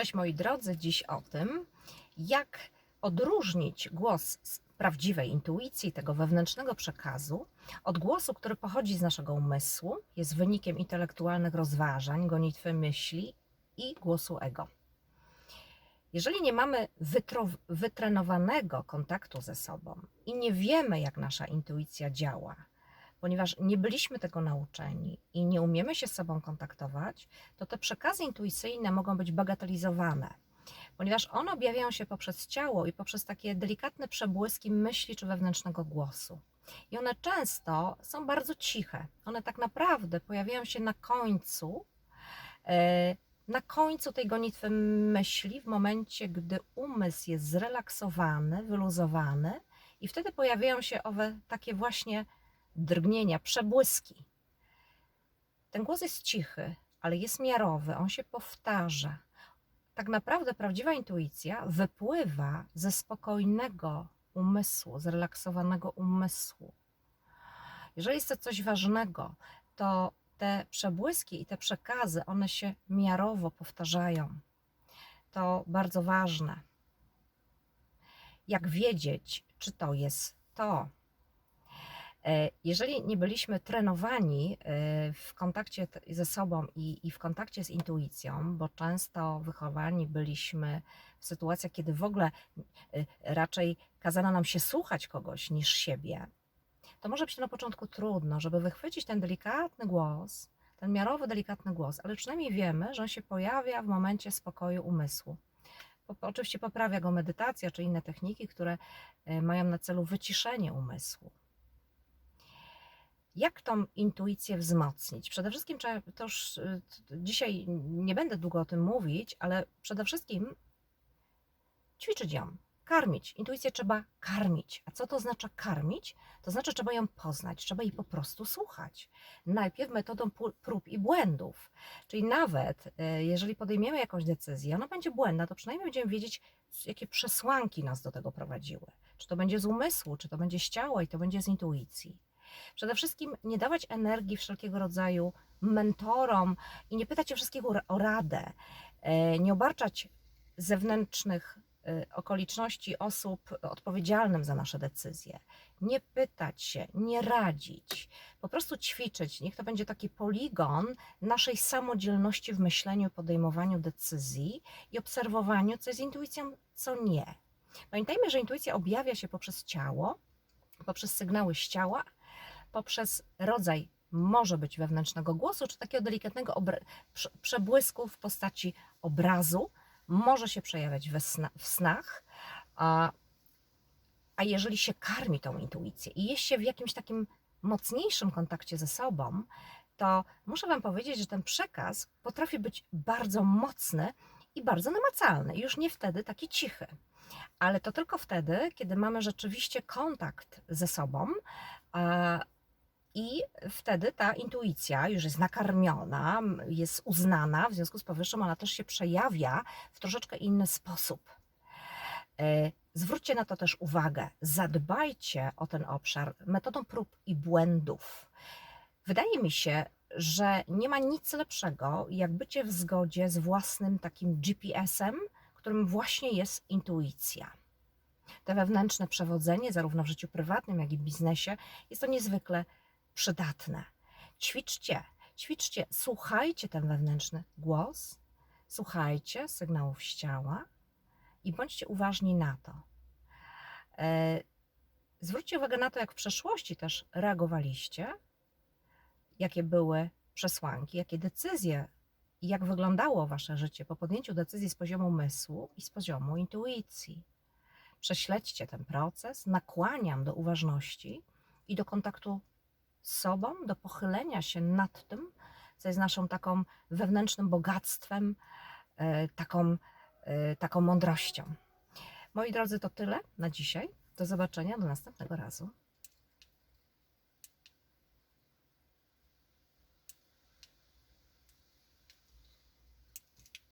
Cześć moi drodzy, dziś o tym, jak odróżnić głos z prawdziwej intuicji, tego wewnętrznego przekazu, od głosu, który pochodzi z naszego umysłu, jest wynikiem intelektualnych rozważań, gonitwy myśli i głosu ego. Jeżeli nie mamy wytrenowanego kontaktu ze sobą i nie wiemy, jak nasza intuicja działa, ponieważ nie byliśmy tego nauczeni i nie umiemy się z sobą kontaktować, to te przekazy intuicyjne mogą być bagatelizowane, ponieważ one objawiają się poprzez ciało i poprzez takie delikatne przebłyski myśli czy wewnętrznego głosu. I one często są bardzo ciche. One tak naprawdę pojawiają się na końcu, e, na końcu tej gonitwy myśli, w momencie, gdy umysł jest zrelaksowany, wyluzowany, i wtedy pojawiają się owe takie właśnie drgnienia, przebłyski. Ten głos jest cichy, ale jest miarowy, on się powtarza. Tak naprawdę prawdziwa intuicja wypływa ze spokojnego umysłu, zrelaksowanego umysłu. Jeżeli jest to coś ważnego, to te przebłyski i te przekazy, one się miarowo powtarzają. To bardzo ważne. Jak wiedzieć, czy to jest to? E, Jeżeli nie byliśmy trenowani e, w kontakcie ze sobą i, i w kontakcie z intuicją, bo często wychowani byliśmy w sytuacjach, kiedy w ogóle e, raczej kazano nam się słuchać kogoś niż siebie, to może być na początku trudno, żeby wychwycić ten delikatny głos, ten miarowy, delikatny głos, ale przynajmniej wiemy, że on się pojawia w momencie spokoju umysłu. Oczywiście poprawia go medytacja czy inne techniki, które mają na celu wyciszenie umysłu. Jak tą intuicję wzmocnić? Przede wszystkim to już y, dzisiaj nie będę długo o tym mówić, ale przede wszystkim ćwiczyć ją, karmić. Intuicję trzeba karmić. A co to oznacza karmić? To znaczy trzeba ją poznać, trzeba jej po prostu słuchać. Najpierw metodą prób i błędów. Czyli nawet y, jeżeli podejmiemy jakąś decyzję, ona będzie błędna, to przynajmniej będziemy wiedzieć, jakie przesłanki nas do tego prowadziły. Czy to będzie z umysłu, czy to będzie z ciała i to będzie z intuicji. Przede wszystkim nie dawać energii wszelkiego rodzaju mentorom i nie pytać się wszystkiego o radę, e, nie obarczać zewnętrznych e, okoliczności osób odpowiedzialnym za nasze decyzje. Nie pytać się, nie radzić, po prostu ćwiczyć. Niech to będzie taki poligon naszej samodzielności w myśleniu, podejmowaniu decyzji i obserwowaniu, co jest intuicją, co nie. Pamiętajmy, że intuicja objawia się poprzez ciało, poprzez sygnały z ciała, poprzez rodzaj może być wewnętrznego głosu, czy takiego delikatnego przebłysku w postaci obrazu, może się przejawiać sna- w snach, a, a jeżeli się karmi tą intuicję i jest się w jakimś takim mocniejszym kontakcie ze sobą, to muszę Wam powiedzieć, że ten przekaz potrafi być bardzo mocny i bardzo namacalny, już nie wtedy taki cichy. Ale to tylko wtedy, kiedy mamy rzeczywiście kontakt ze sobą, i wtedy ta intuicja już jest nakarmiona, jest uznana, w związku z powyższym ona też się przejawia w troszeczkę inny sposób. E, Zwróćcie na to też uwagę, zadbajcie o ten obszar metodą prób i błędów. Wydaje mi się, że nie ma nic lepszego, jak bycie w zgodzie z własnym takim GPS-em, którym właśnie jest intuicja. To wewnętrzne przewodzenie, zarówno w życiu prywatnym, jak i w biznesie, jest to niezwykle przydatne. Ćwiczcie, ćwiczcie, słuchajcie ten wewnętrzny głos, słuchajcie sygnałów z ciała i bądźcie uważni na to. E, Zwróćcie uwagę na to, jak w przeszłości też reagowaliście, jakie były przesłanki, jakie decyzje i jak wyglądało wasze życie po podjęciu decyzji z poziomu umysłu i z poziomu intuicji. Prześledźcie ten proces, nakłaniam do uważności i do kontaktu sobą, do pochylenia się nad tym, co jest naszą taką wewnętrznym bogactwem, e, taką, e, taką mądrością. Moi drodzy, to tyle na dzisiaj. Do zobaczenia do następnego razu.